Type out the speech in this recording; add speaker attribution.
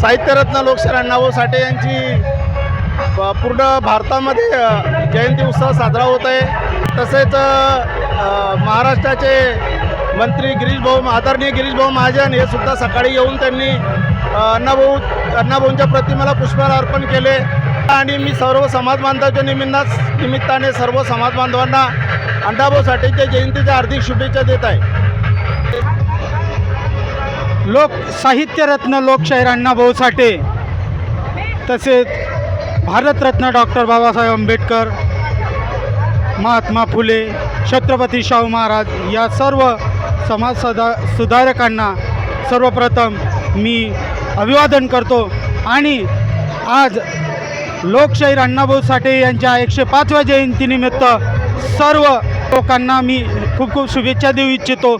Speaker 1: साहित्यरत्न लोकशाहीर अण्णाभाऊ साठे यांची प- पूर्ण भारतामध्ये जयंती उत्सव साजरा होत आहे. तसेच महाराष्ट्राचे मंत्री गिरीश भाऊ आदरणीय गिरीश भाऊ महाजन हे सुद्धा सकाळी येऊन त्यांनी अण्णाभाऊ अण्णाभाऊंच्या प्रतिमेला पुष्पहार अर्पण केले. आणि मी सर्व समाज बांधवाच्या निमित्ताच निमित्ताने सर्व समाज बांधवांना अण्णाभाऊ साठेच्या जयंतीच्या हार्दिक शुभेच्छा देत आहे.
Speaker 2: लोक साहित्यरत्न लोकशाहीर अण्णाभाऊ साठे तसेच भारतरत्न डॉक्टर बाबासाहेब आंबेडकर महात्मा फुले छत्रपती शाहू महाराज या सर्व समाज सदा सुधारकांना सर्वप्रथम मी अभिवादन करतो. आणि आज लोकशाहीर अण्णाभाऊ साठे यांच्या एकशे पाचव्या जयंतीनिमित्त सर्व लोकांना मी खूप खूप शुभेच्छा देऊ इच्छितो.